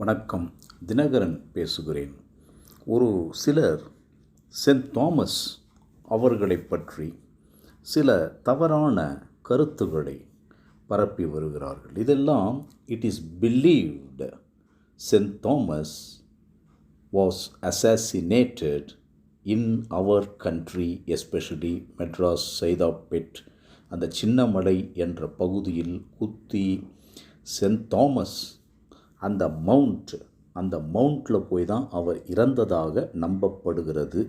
வணக்கம். தினகரன் பேசுகிறேன். ஒரு சிலர் சென்ட் தாமஸ் அவர்களைப் பற்றி சில தவறான கருத்துக்களை பரப்பி வருகிறார்கள். இதெல்லாம் it is believed saint Thomas was assassinated in our country especially Madras Saidapet அந்த சின்னமலை என்ற பகுதியில் குத்தி சென்ட் தாமஸ் அந்த மவுண்ட் அந்த மவுண்டில் போய் தான் அவர் இறந்ததாக நம்பப்படுகிறது.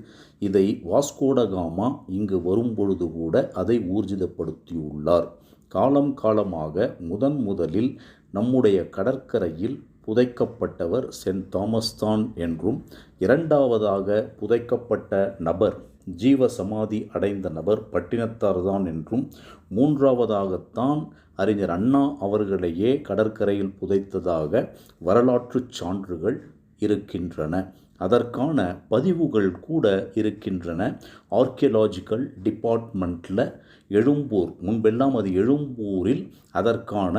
இதை வாஸ்கோடகாமா இங்கு வரும்பொழுது கூட அதை ஊர்ஜிதப்படுத்தியுள்ளார். காலம் காலமாக முதன் முதலில் நம்முடைய கடற்கரையில் புதைக்கப்பட்டவர் சென்ட் தாமஸ் தான் என்றும் இரண்டாவதாக புதைக்கப்பட்ட நபர் ஜீவ சமாதி அடைந்த நபர் பட்டினத்தார் தான் என்றும் மூன்றாவதாகத்தான் அறிஞர் அண்ணா அவர்களையே கடற்கரையில் புதைத்ததாக வரலாற்று சான்றுகள் இருக்கின்றன. அதற்கான பதிவுகள் கூட இருக்கின்றன. ஆர்கியலாஜிக்கல் டிபார்ட்மெண்ட்டில் எழும்பூர் முன்பெல்லாம் அது எழும்பூரில் அதற்கான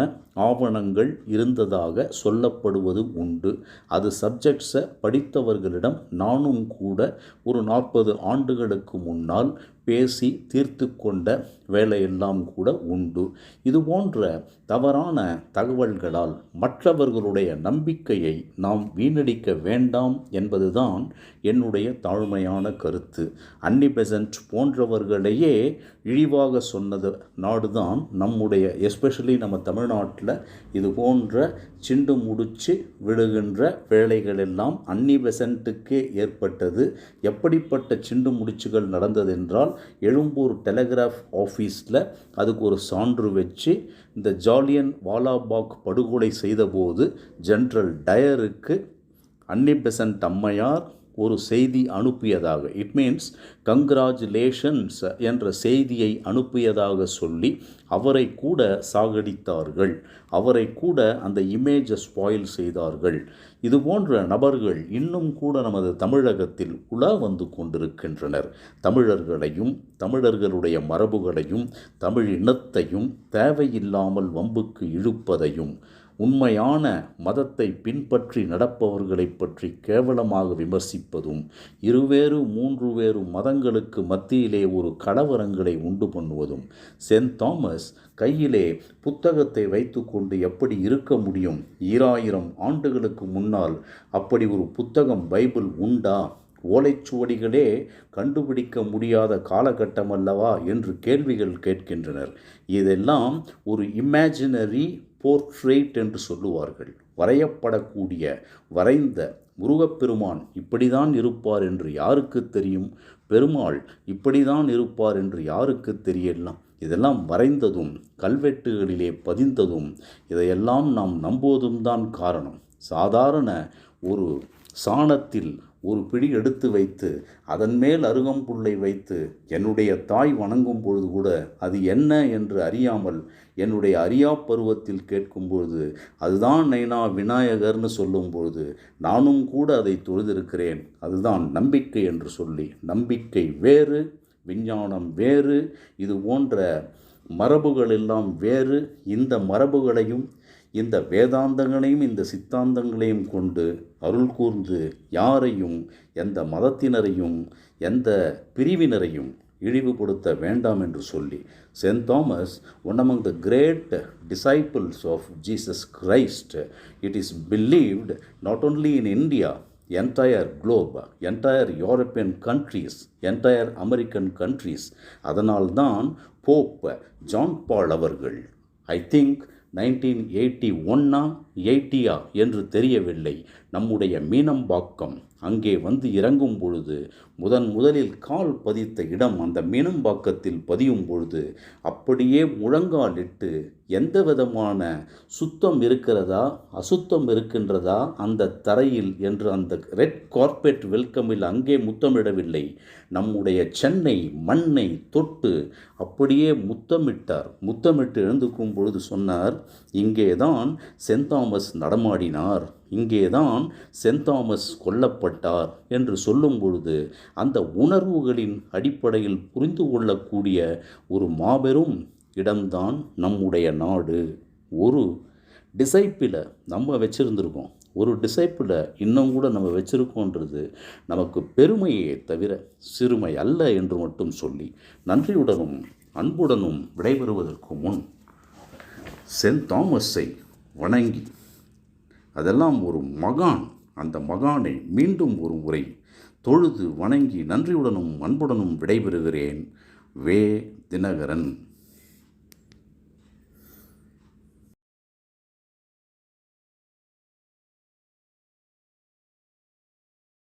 ஆவணங்கள் இருந்ததாக சொல்லப்படுவது உண்டு. அது சப்ஜெக்ட்ஸை படித்தவர்களிடம் நானும் கூட ஒரு நாற்பது ஆண்டுகளுக்கு முன்னால் பேசி தீர்த்து கொண்ட வேலையெல்லாம் கூட உண்டு. இது போன்ற தவறான தகவல்களால் மற்றவர்களுடைய நம்பிக்கையை நாம் வீணடிக்க வேண்டாம் என்பதுதான் என்னுடைய தாழ்மையான கருத்து. அன்னி பெசன்ட் போன்றவர்களையே இழிவாக சொன்னது நாடுதான் நம்முடைய எஸ்பெஷலி நம்ம தமிழ்நாட்டில் இது போன்ற சிண்டு முடிச்சு விழுகின்ற வேலைகள் எல்லாம் அன்னி பெசன்ட்டுக்கே ஏற்பட்டது. எப்படிப்பட்ட சிண்டு முடிச்சுகள் நடந்ததென்றால் எழும்பூர் டெலகிராஃப் ஆஃபீஸில் அதுக்கு ஒரு சான்று வச்சு இந்த ஜாலியன் வாலாபாக் படுகொலை செய்தபோது ஜென்ரல் டயருக்கு அன்னி பெசன்ட் அம்மையார் ஒரு செய்தி அனுப்பியதாக. இட் மீன்ஸ் கங்க்ராச்சுலேஷன்ஸ் என்ற செய்தியை அனுப்பியதாக சொல்லி அவரை கூட சாகடித்தார்கள். அவரை கூட அந்த இமேஜை ஸ்பாயில் செய்தார்கள். இது போன்ற நபர்கள் இன்னும் கூட நமது தமிழகத்தில் உலா வந்து கொண்டிருக்கின்றனர். தமிழர்களையும் தமிழர்களுடைய மரபுகளையும் தமிழ் இனத்தையும் தேவையில்லாமல் வம்புக்கு இழுப்பதையும் உண்மையான மதத்தை பின்பற்றி நடப்பவர்களை பற்றி கேவலமாக விமர்சிப்பதும் இருவேறு மூன்று வேறு மதங்களுக்கு மத்தியிலே ஒரு கலவரங்களை உண்டு பண்ணுவதும் சென்ட் தாமஸ் கையிலே புத்தகத்தை வைத்துக்கொண்டு எப்படி இருக்க முடியும்? ஈராயிரம் ஆண்டுகளுக்கு முன்னால் அப்படி ஒரு புத்தகம் பைபிள் உண்டா? ஓலைச்சுவடிகளே கண்டுபிடிக்க முடியாத காலகட்டம் அல்லவா என்று கேள்விகள் கேட்கின்றனர். இதெல்லாம் ஒரு இமேஜினரி போர்ட்ரேட் என்று சொல்லுவார்கள். வரையப்படக்கூடிய வரைந்த முருகப்பெருமான் இப்படிதான் இருப்பார் என்று யாருக்கு தெரியும்? பெருமாள் இப்படிதான் இருப்பார் என்று யாருக்கு தெரியலாம்? இதெல்லாம் வரைந்ததும் கல்வெட்டுகளிலே பதிந்ததும் இதையெல்லாம் நாம் நம்புவதும் தான் காரணம். சாதாரண ஒரு சாணத்தில் ஒரு பிடி எடுத்து வைத்து அதன் மேல் அருகம்புல்லை வைத்து என்னுடைய தாய் வணங்கும் பொழுது கூட அது என்ன என்று அறியாமல் என்னுடைய அறியா பருவத்தில் கேட்கும்பொழுது அதுதான் நைனா விநாயகர்னு சொல்லும்பொழுது நானும் கூட அதை தொழுதிருக்கிறேன். அதுதான் நம்பிக்கை என்று சொல்லி நம்பிக்கை வேறு விஞ்ஞானம் வேறு இது போன்ற மரபுகள் எல்லாம் வேறு இந்த மரபுகளையும் இந்த வேதாந்தங்களையும் இந்த சித்தாந்தங்களையும் கொண்டு அருள் கூர்ந்து யாரையும் எந்த மதத்தினரையும் எந்த பிரிவினரையும் இழிவுபடுத்த வேண்டாம் என்று சொல்லி saint Thomas one among the great disciples of Jesus Christ it is believed not only in India entire globe entire European countries entire American countries அதனால்தான் போப் ஜான் பால் அவர்கள் ஐ திங்க் நைன்டீன் எயிட்டி ஒன்னா எயிட்டியா என்று தெரியவில்லை. நம்முடைய மீனம்பாக்கம் அங்கே வந்து இறங்கும் பொழுது முதன் முதலில் கால் பதித்த இடம் அந்த மீனம்பாக்கத்தில் பதியும் பொழுது அப்படியே முழங்காலிட்டு எந்த விதமான சுத்தம் இருக்கிறதா அசுத்தம் இருக்கின்றதா அந்த தரையில் என்று அந்த ரெட் கார்பெட் வெல்கமில் அங்கே முத்தமிடவில்லை. நம்முடைய சென்னை மண்ணை தொட்டு அப்படியே முத்தமிட்டார். முத்தமிட்டு எழுந்துக்கும் பொழுது சொன்னார் இங்கேதான் சென்ட் தாமஸ் நடமாடினார். இங்கேதான் சென்ட் தாமஸ் கொல்லப்பட்டார் என்று சொல்லும் பொழுது அந்த உணர்வுகளின் அடிப்படையில் புரிந்து கொள்ளக்கூடிய ஒரு மாபெரும் இடம்தான் நம்முடைய நாடு. ஒரு டிசைப்பில் நம்ம வச்சுருந்துருக்கோம். ஒரு டிசைப்பில் இன்னும் கூட நம்ம வச்சுருக்கோன்றது நமக்கு பெருமையே தவிர சிறுமை அல்ல என்று மட்டும் சொல்லி நன்றியுடனும் அன்புடனும் விடைபெறுவதற்கு முன் சென்ட் தாமஸை வணங்கி அதெல்லாம் ஒரு மகான். அந்த மகானை மீண்டும் ஒரு முறை தொழுது வணங்கி நன்றியுடனும் அன்புடனும் விடைபெறுகிறேன். வே தினகரன்.